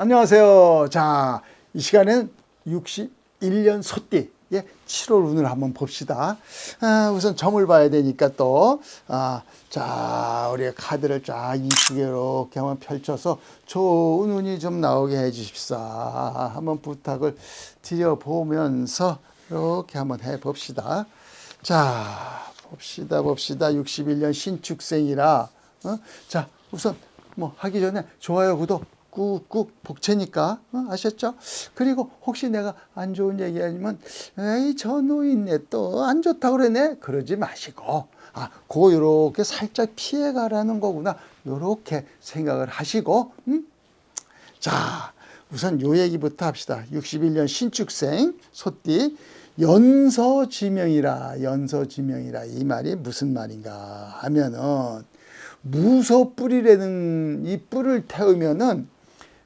안녕하세요. 자, 이 시간에는 61년 소띠. 예, 7월 운을 한번 봅시다. 아, 우선 점을 봐야 되니까 또, 아, 자, 우리가 카드를 쫙 이쁘게 이렇게 한번 펼쳐서 좋은 운이 좀 나오게 해 주십사. 한번 부탁을 드려보면서 이렇게 한번 해 봅시다. 자, 봅시다, 봅시다. 61년 신축생이라, 어? 자, 우선 뭐 하기 전에 좋아요, 구독 꾹꾹 복채니까 어? 아셨죠? 그리고 혹시 내가 안 좋은 얘기 아니면 에이 저 노인네 또 안 좋다 그러네 그러지 마시고 아, 고 요렇게 살짝 피해 가라는 거구나. 요렇게 생각을 하시고 음? 자, 우선 요 얘기부터 합시다. 61년 신축생 소띠 연서지명이라 연서지명이라 이 말이 무슨 말인가 하면은 무서 뿔이라는 이 뿔을 태우면은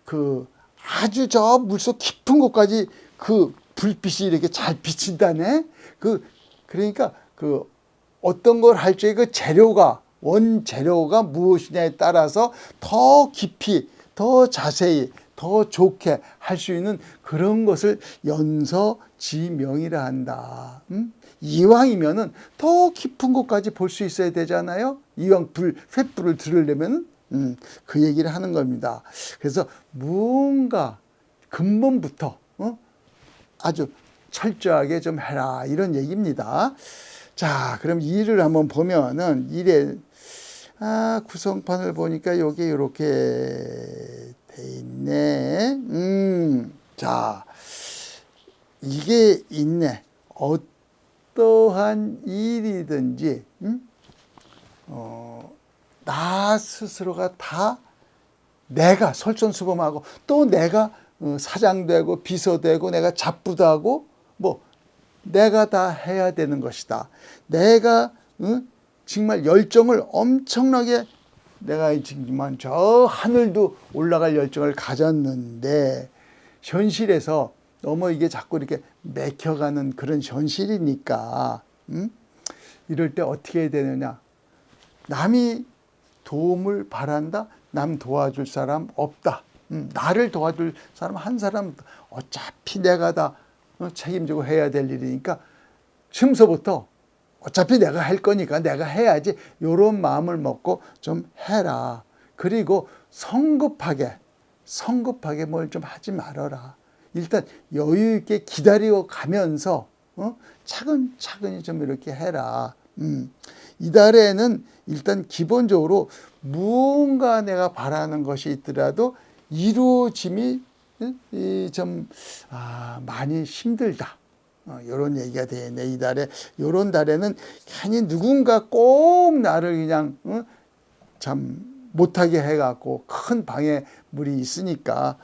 그 아주 저 물속 깊은 곳까지 그 불빛이 이렇게 잘 비친다네. 그 그러니까 그 어떤 걸 할 적에 그 재료가 원 재료가 무엇이냐에 따라서 더 깊이 더 자세히 더 좋게 할 수 있는 그런 것을 연서 지명이라 한다. 음? 이왕이면은 더 깊은 곳까지 볼 수 있어야 되잖아요. 이왕 불 횃불을 들으려면은 음, 그 얘기를 하는 겁니다. 그래서 뭔가 근본부터 어? 아주 철저하게 좀 해라 이런 얘기입니다. 자, 그럼 일을 한번 보면은 일에 아, 구성판을 보니까 여기 이렇게 돼 있네. 음, 자, 이게 있네. 어떠한 일이든지, 음? 어, 나 스스로가 다 내가 설전수범하고 또 내가 어, 사장되고 비서되고 내가 잡부도 하고 뭐 내가 다 해야 되는 것이다. 내가 어, 정말 열정을 엄청나게 내가 정말 저 하늘도 올라갈 열정을 가졌는데 현실에서 너무 이게 자꾸 이렇게 맥혀가는 그런 현실이니까 음? 이럴 때 어떻게 해야 되느냐 남이 도움을 바란다 남 도와줄 사람 없다 음, 나를 도와줄 사람 한 사람 어차피 내가 다 어, 책임지고 해야 될 일이니까 지금서부터 어차피 내가 할 거니까 내가 해야지 요런 마음을 먹고 좀 해라. 그리고 성급하게 성급하게 뭘 좀 하지 말아라. 일단 여유 있게 기다려 가면서 어? 차근차근히 좀 이렇게 해라. 음. 이달에는 일단 기본적으로 무언가 내가 바라는 것이 있더라도 이루어짐이 이좀 아, 많이 힘들다. 어, 요런 얘기가 되네 이달에 요런 달에는 괜히 누군가 꼭 나를 그냥 어? 참 못하게 해갖고 큰 방해물이 있으니까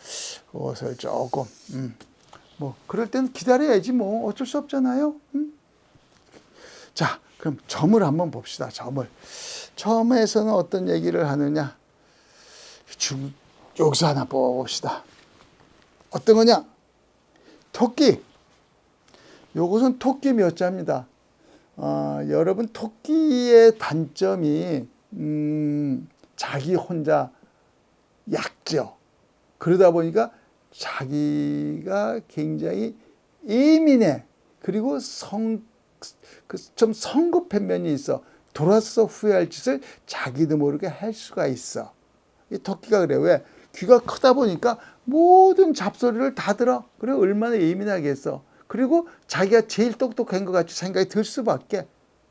그것을 조금 음, 뭐 그럴 땐 기다려야지 뭐 어쩔 수 없잖아요. 음? 자 그럼 점을 한번 봅시다. 점을 점에서는 어떤 얘기를 하느냐 중 여기서 하나 뽑아봅시다. 어떤 거냐 토끼 요것은 토끼 몇 자입니다. 어, 여러분 토끼의 단점이 음, 자기 혼자 약죠. 그러다 보니까 자기가 굉장히 예민해. 그리고 성, 그 좀 성급한 면이 있어. 돌아서 후회할 짓을 자기도 모르게 할 수가 있어. 이 토끼가 그래. 왜? 귀가 크다 보니까 모든 잡소리를 다 들어. 그래, 얼마나 예민하겠어. 그리고 자기가 제일 똑똑한 것 같이 생각이 들 수밖에.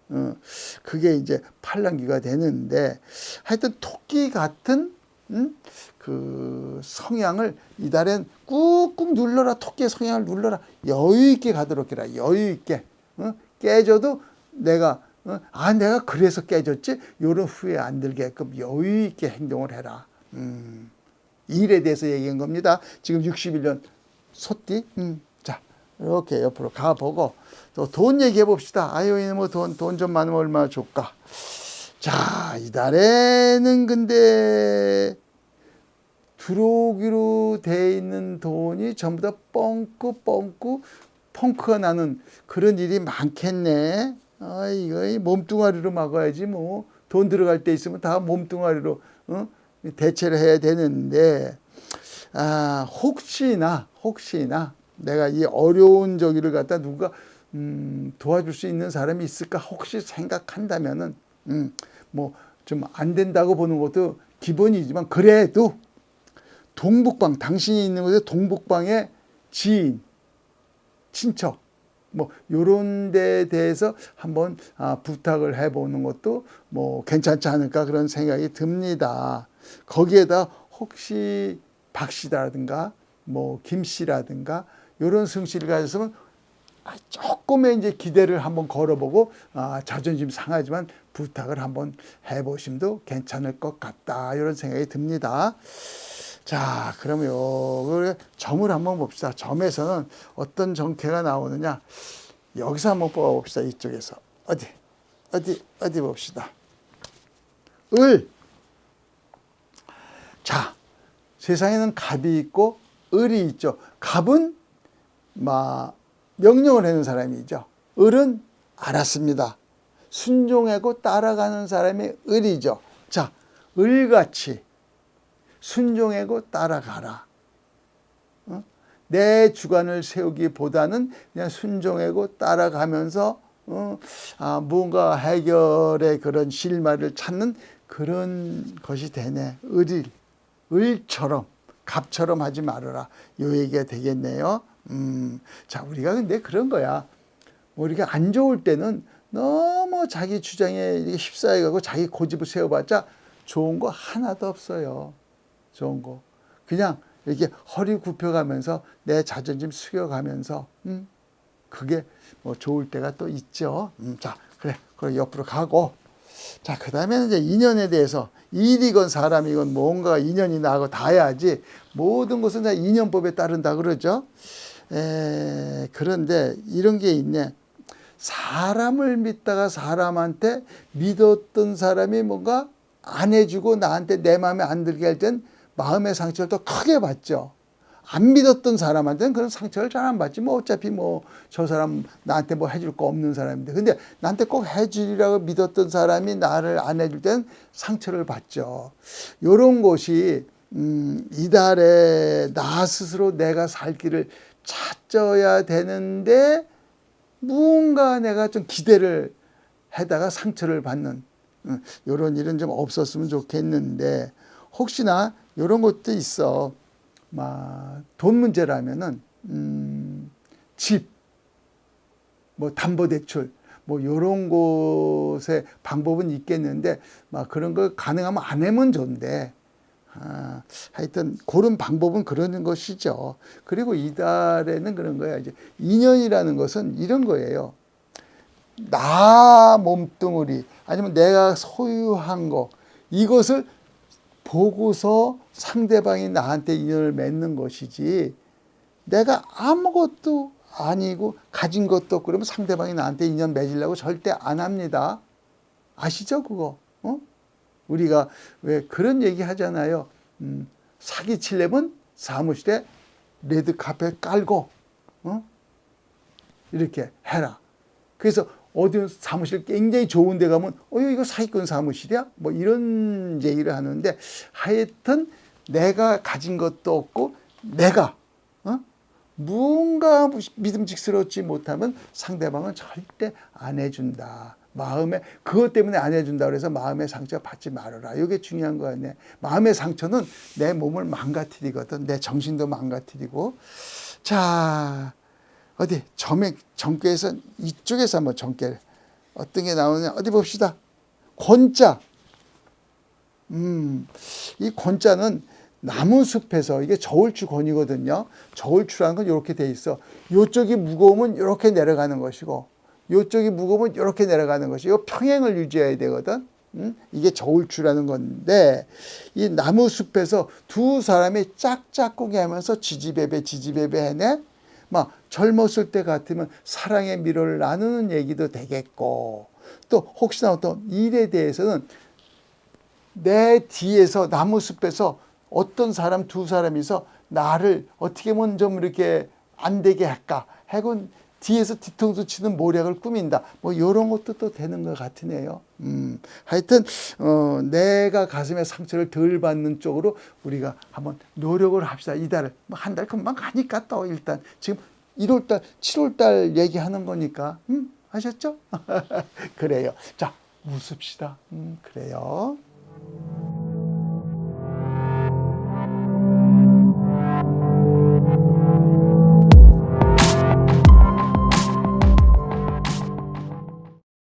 어, 그게 이제 팔랑귀가 되는데 하여튼 토끼 같은 음? 그 성향을 이달엔 꾹꾹 눌러라 토끼의 성향을 눌러라 여유 있게 가도록 해라 여유 있게 어? 깨져도 내가 어? 아 내가 그래서 깨졌지 요런 후회 안 들게끔 여유 있게 행동을 해라 음, 일에 대해서 얘기한 겁니다 지금 61년 소띠 음. 이렇게 옆으로 가보고 또 돈 얘기해 봅시다. 아유, 뭐돈 돈 좀 많으면 얼마나 좋을까. 자, 이달에는 근데 들어오기로 돼 있는 돈이 전부 다 뻥크 뻥크 펑크가 나는 그런 일이 많겠네. 아, 이거 몸뚱아리로 막아야지 뭐. 돈 들어갈 때 있으면 다 몸뚱아리로 어? 대체를 해야 되는데 아, 혹시나 혹시나 내가 이 어려운 저기를 갖다 누가 음, 도와줄 수 있는 사람이 있을까 혹시 생각한다면은 음, 뭐좀 안 된다고 보는 것도 기본이지만 그래도 동북방 당신이 있는 곳에 동북방의 지인 친척 뭐 요런 데에 대해서 한번 아, 부탁을 해보는 것도 뭐 괜찮지 않을까 그런 생각이 듭니다. 거기에다 혹시 박 씨라든가 뭐 김 씨라든가 요런 승씨를 가졌으면 아, 조금의 이제 기대를 한번 걸어보고 아, 자존심 상하지만 부탁을 한번 해보심도 괜찮을 것 같다 이런 생각이 듭니다. 자, 그러면 요 점을 한번 봅시다. 점에서는 어떤 정체가 나오느냐? 여기서 한번 뽑아봅시다. 이쪽에서 어디 어디 어디 봅시다. 을. 자, 세상에는 갑이 있고 을이 있죠. 갑은 막 명령을 하는 사람이죠. 을은 알았습니다. 순종하고 따라가는 사람이 을이죠. 자, 을같이 순종하고 따라가라. 어? 내 주관을 세우기보다는 그냥 순종하고 따라가면서 어, 아, 뭔가 해결의 그런 실마리를 찾는 그런 것이 되네. 을일, 을처럼, 갑처럼 하지 말아라. 요 얘기가 되겠네요. 음, 자, 우리가 근데 그런 거야. 우리가 안 좋을 때는 너무 자기 주장에 휩싸여가고 자기 고집을 세워봤자 좋은 거 하나도 없어요. 좋은 거. 그냥 이렇게 허리 굽혀가면서 내 자존심 숙여가면서, 음, 그게 뭐 좋을 때가 또 있죠. 음, 자, 그래. 그럼 옆으로 가고. 자, 그 다음에는 이제 인연에 대해서 일이건 사람이건 뭔가 인연이 나고 다 해야지 모든 것은 다 인연법에 따른다 그러죠. 에, 그런데 이런 게 있네. 사람을 믿다가 사람한테 믿었던 사람이 뭔가 안 해주고 나한테 내 마음에 안 들게 할 땐 마음의 상처를 더 크게 받죠. 안 믿었던 사람한테는 그런 상처를 잘 안 받지. 뭐 어차피 뭐 저 사람 나한테 뭐 해줄 거 없는 사람인데. 근데 나한테 꼭 해주리라고 믿었던 사람이 나를 안 해줄 땐 상처를 받죠. 요런 것이, 음, 이달에 나 스스로 내가 살 길을 찾아야 되는데 무언가 내가 좀 기대를 해다가 상처를 받는 이런 일은 좀 없었으면 좋겠는데 혹시나 이런 것도 있어. 막 돈 문제라면은 음, 집, 뭐 담보대출, 뭐 이런 곳에 방법은 있겠는데 막 그런 걸 가능하면 안 하면 좋은데 아, 하여튼 그런 방법은 그러는 것이죠. 그리고 이달에는 그런 거야. 이제 인연이라는 것은 이런 거예요. 나 몸뚱어리 아니면 내가 소유한 거 이것을 보고서 상대방이 나한테 인연을 맺는 것이지 내가 아무것도 아니고 가진 것도 없고 그러면 상대방이 나한테 인연 맺으려고 절대 안 합니다. 아시죠 그거? 어? 우리가 왜 그런 얘기 하잖아요. 음, 사기 칠려면 사무실에 레드 카펫 깔고 어? 이렇게 해라. 그래서 어디 사무실 굉장히 좋은 데 가면 어 이거 사기꾼 사무실이야? 뭐 이런 얘기를 하는데 하여튼 내가 가진 것도 없고 내가 어? 무언가 믿음직스럽지 못하면 상대방은 절대 안 해준다. 마음에 그것 때문에 안 해준다 그래서 마음의 상처 받지 말아라. 이게 중요한 거 같네. 마음의 상처는 내 몸을 망가뜨리거든. 내 정신도 망가뜨리고. 자 어디 점에 점괘에서 이쪽에서 한번 점괘 어떤 게 나오냐 어디 봅시다. 권자. 음, 이 권자는 나무 숲에서 이게 저울추 권이거든요. 저울추라는 건 이렇게 돼 있어. 이쪽이 무거우면 이렇게 내려가는 것이고, 이쪽이 무거우면 이렇게 내려가는 것이. 이 평행을 유지해야 되거든. 음? 이게 저울추라는 건데, 이 나무 숲에서 두 사람이 짝짝꿍이 하면서 지지배배 지지배배 해내. 막 젊었을 때 같으면 사랑의 미로를 나누는 얘기도 되겠고, 또 혹시나 어떤 일에 대해서는 내 뒤에서 나무 숲에서 어떤 사람 두 사람이서 나를 어떻게 좀 이렇게 안 되게 할까? 해군 뒤에서 뒤통수 치는 모략을 꾸민다. 뭐 이런 것도 또 되는 것 같으네요. 음, 하여튼 어, 내가 가슴에 상처를 덜 받는 쪽으로 우리가 한번 노력을 합시다. 이달을 뭐 한 달 금방 가니까 또 일단 지금 1월달, 7월달 얘기하는 거니까 음, 아셨죠? 그래요. 자 웃읍시다. 음, 그래요.